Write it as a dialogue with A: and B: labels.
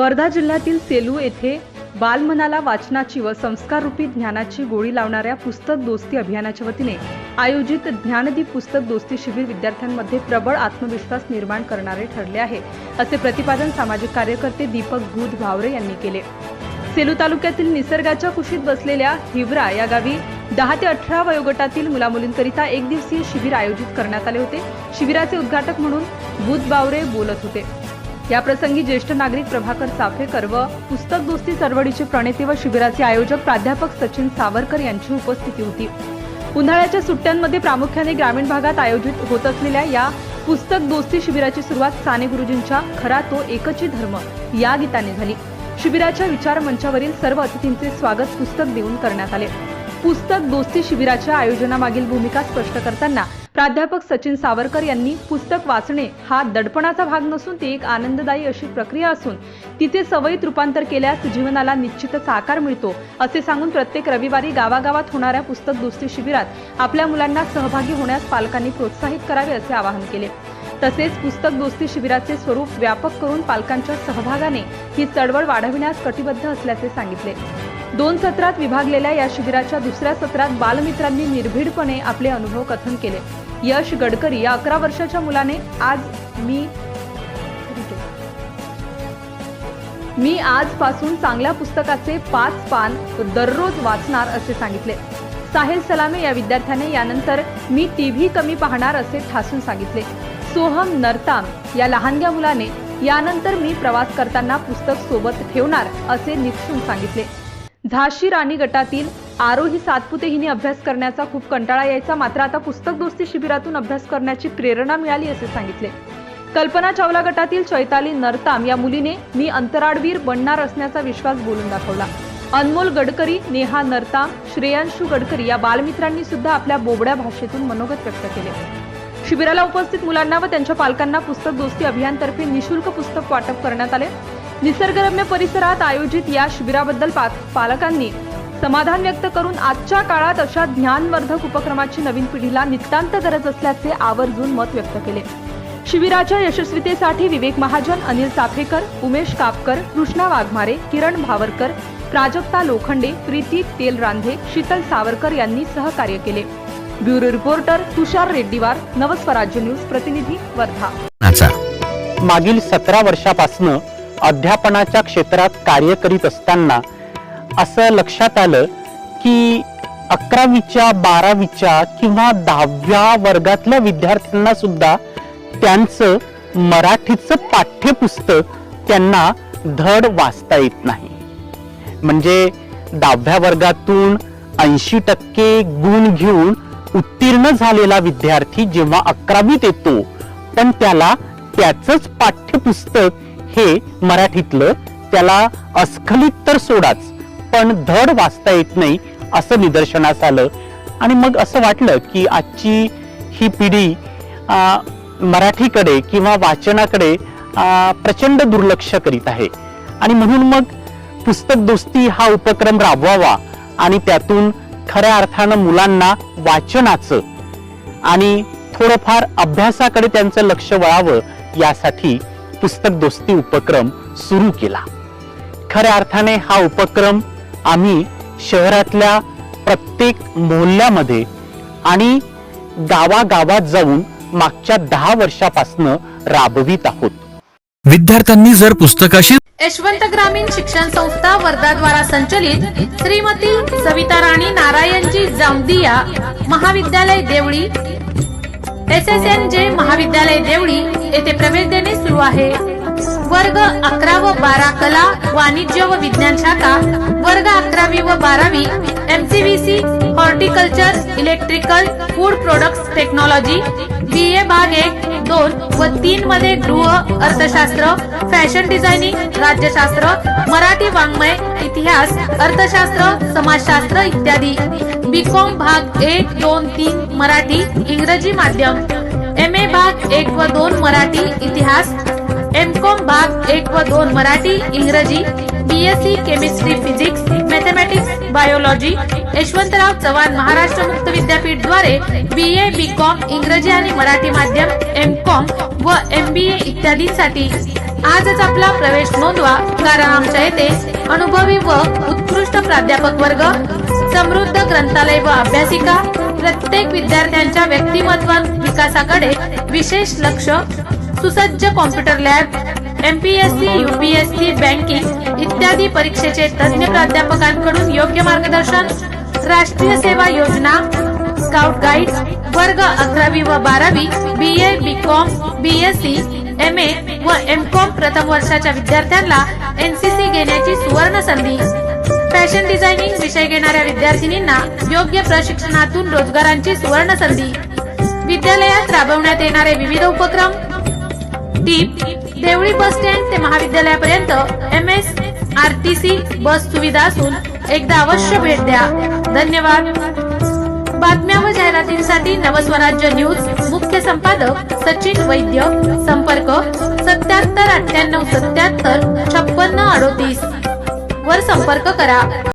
A: वर्धा जिल्ह्यातील सेलू येथे बालमनाला वाचनाची व संस्काररूपी ज्ञानाची गोळी लावणाऱ्या पुस्तक दोस्ती अभियानाच्या वतीने आयोजित ज्ञानदीप पुस्तक दोस्ती शिबिर विद्यार्थ्यांमध्ये प्रबळ आत्मविश्वास निर्माण करणारे ठरले आहे असे प्रतिपादन सामाजिक कार्यकर्ते दीपक भूत भावरे यांनी केले. सेलू तालुक्यातील निसर्गाच्या कुशीत बसलेल्या हिवरा या गावी दहा ते अठरा वयोगटातील मुलामुलींकरिता एक दिवसीय शिबिर आयोजित करण्यात आले होते. शिबिराचे उद्घाटक म्हणून बुध बावरे बोलत होते. याप्रसंगी ज्येष्ठ नागरिक प्रभाकर चाफेकर व पुस्तक दोस्ती चळवळीचे प्रणेते व शिबिराचे आयोजक प्राध्यापक सचिन सावरकर यांची उपस्थिती होती. उन्हाळ्याच्या सुट्ट्यांमध्ये प्रामुख्याने ग्रामीण भागात आयोजित होत असलेल्या या पुस्तक दोस्ती शिबिराची सुरुवात साने गुरुजींच्या खरा तो एकची धर्म या गीताने झाली. शिबिराच्या विचार मंचावरील सर्व अतिथींचे स्वागत पुस्तक देऊन करण्यात आले. पुस्तक दोस्ती शिबिराच्या आयोजनामागील भूमिका स्पष्ट करताना प्राध्यापक सचिन सावरकर यांनी पुस्तक वाचणे हा दडपणाचा भाग नसून ती एक आनंददायी अशी प्रक्रिया असून तिचे सवयीत रूपांतर केल्यास जीवनाला निश्चितच आकार मिळतो असे सांगून प्रत्येक रविवारी गावागावात होणाऱ्या पुस्तक दोस्ती शिबिरात आपल्या मुलांना सहभागी होण्यास पालकांनी प्रोत्साहित करावे असे आवाहन केले. तसेच पुस्तक दोस्ती शिबिराचे स्वरूप व्यापक करून पालकांच्या सहभागाने ही चळवळ वाढविण्यास कटिबद्ध असल्याचे सांगितले. दोन सत्रात विभागलेल्या या शिबिराच्या दुसऱ्या सत्रात बालमित्रांनी निर्भीडपणे आपले अनुभव कथन केले. यश गडकरी या अकरा वर्षाच्या मुलाने आज मी मी आजपासून चांगल्या पुस्तकाचे पाच पान दररोज वाचणार असे सांगितले. साहिल सलामे या विद्यार्थ्याने यानंतर मी टीव्ही कमी पाहणार असे ठासून सांगितले. सोहम नरताम या लहानग्या मुलाने यानंतर मी प्रवास करताना पुस्तक सोबत ठेवणार असे निक्षून सांगितले. झाशी राणी गटातील आरोही सातपुते हिने अभ्यास करण्याचा खूप कंटाळा यायचा. मात्र आता पुस्तक दोस्ती शिबिरातून अभ्यास करण्याची प्रेरणा मिळाली असे सांगितले. कल्पना चावला गटातील चैताली नरताम या मुलीने मी अंतराळवीर बनणार असण्याचा विश्वास बोलून दाखवला. अनमोल गडकरी नेहा नरताम श्रेयांशू गडकरी या बालमित्रांनी सुद्धा आपल्या बोबड्या भाषेतून मनोगत व्यक्त केले. शिबिराला उपस्थित मुलांना व त्यांच्या पालकांना पुस्तक दोस्ती अभियानतर्फे निशुल्क पुस्तक वाटप करण्यात आले. निसर्गरम्य परिसरात आयोजित या शिबिराबद्दल पा- पालकांनी समाधान व्यक्त करून आजच्या काळात अशा ज्ञानवर्धक उपक्रमाची नवीन पिढीला नितांत गरज असल्याचे आवर्जून मत व्यक्त केले. शिबिराच्या यशस्वीतेसाठी विवेक महाजन अनिल चाफेकर उमेश कापकर कृष्णा वाघमारे किरण भावरकर प्राजक्ता लोखंडे प्रीती तेलरांधे शीतल सावरकर यांनी सहकार्य केले. Bureau reporter Tushar Reddiwar Navswarajya news प्रतिनिधी वर्धा.
B: मागील सतरा वर्षापासनं अध्यापनाच्या क्षेत्रात कार्य करीत असताना असं लक्षात आलं की अकरावीच्या बारावीच्या किंवा दहाव्या वर्गातल्या विद्यार्थ्यांना सुद्धा त्यांचं मराठीचं पाठ्यपुस्तक त्यांना धड वाचता येत नाही. म्हणजे दहाव्या वर्गातून ऐंशी टक्के गुण घेऊन उत्तीर्ण झालेला विद्यार्थी जेव्हा अकरावीत येतो पण त्याला त्याचंच पाठ्यपुस्तक हे मराठीतलं त्याला अस्खलित तर सोडाच पण धड वाचता येत नाही असं निदर्शनास आलं. आणि मग असं वाटलं की आजची ही पिढी मराठीकडे किंवा वाचनाकडे प्रचंड दुर्लक्ष करीत आहे. आणि म्हणून मग पुस्तक दोस्ती हा उपक्रम राबवावा आणि त्यातून खऱ्या अर्थानं मुलांना वाचनाचं आणि थोडंफार अभ्यासाकडे त्यांचं लक्ष वळावं यासाठी पुस्तक दोस्ती उपक्रम सुरू केला. खऱ्या अर्थाने हा उपक्रम आम्ही शहरातल्या प्रत्येक मोहल्ल्यामध्ये आणि गावागावात जाऊन मागच्या दहा वर्षापासनं राबवित आहोत.
C: विद्यार्थ्यांनी जर पुस्तकाशी
D: यशवंत ग्रामीण शिक्षण संस्था वर्धा द्वारा संचलित श्रीमती सविता राणी नारायणजी जामदिया महाविद्यालय देवळी एस एस एन जे महाविद्यालय देवळी येथे प्रवेश देणे सुरू आहे. वर्ग अकरा व बारा कला वाणिज्य व विज्ञान शाखा. वर्ग अकरावी व बारावी MCVC horticulture electrical food products technology B A भाग एक दोन व तीन मध्ये गृह अर्थशास्त्र फॅशन डिझायनिंग राज्यशास्त्र मराठी वाङ्मय इतिहास अर्थशास्त्र समाजशास्त्र इत्यादी. बी कॉम भाग एक दोन तीन मराठी इंग्रजी माध्यम. एम ए भाग एक व दोन मराठी इतिहास. एम कॉम भाग एक व दोन मराठी इंग्रजी BSc chemistry physics mathematics biology Yashwantrao Chavan Maharashtra मुक्त विद्यापीठद्वारे बी ए बी कॉम इंग्रजी आणि मराठी माध्यम एम कॉम व एम बी ए इत्यादींसाठी आजच आपला प्रवेश नोंदवा कारण आमच्या येथे अनुभवी व उत्कृष्ट प्राध्यापक वर्ग समृद्ध ग्रंथालय व अभ्यासिका प्रत्येक विद्यार्थ्यांच्या व्यक्तिमत्व विकासाकडे विशेष लक्ष सुसज्ज computer lab MPSC UPSC banking इत्यादी परीक्षेचे तज्ज्ञ प्राध्यापकांकडून योग्य मार्गदर्शन राष्ट्रीय सेवा योजना स्काउट गाईड वर्ग अकरावी व बारावी B A B com B S C M A व एम कॉम प्रथम वर्षाच्या विद्यार्थ्यांना एनसीसी घेण्याची सुवर्ण संधी. फॅशन डिझायनिंग विषय घेणाऱ्या विद्यार्थिनींना योग्य प्रशिक्षणातून रोजगारांची सुवर्ण संधी. विद्यालयात राबवण्यात येणारे विविध उपक्रम टीप देवळी बस स्टँड ते महाविद्यालयापर्यंत M S R T C bus सुविधा असून एकदा अवश्य भेट द्या. धन्यवाद. बातम्या व जाहिरातींसाठी नवस्वराज्य न्यूज मुख्य संपादक सचिन वैद्य संपर्क सत्याहत्तर अठ्ठ्याण्णव सत्याहत्तर छप्पन्न अडोतीस. वर संपर्क करा.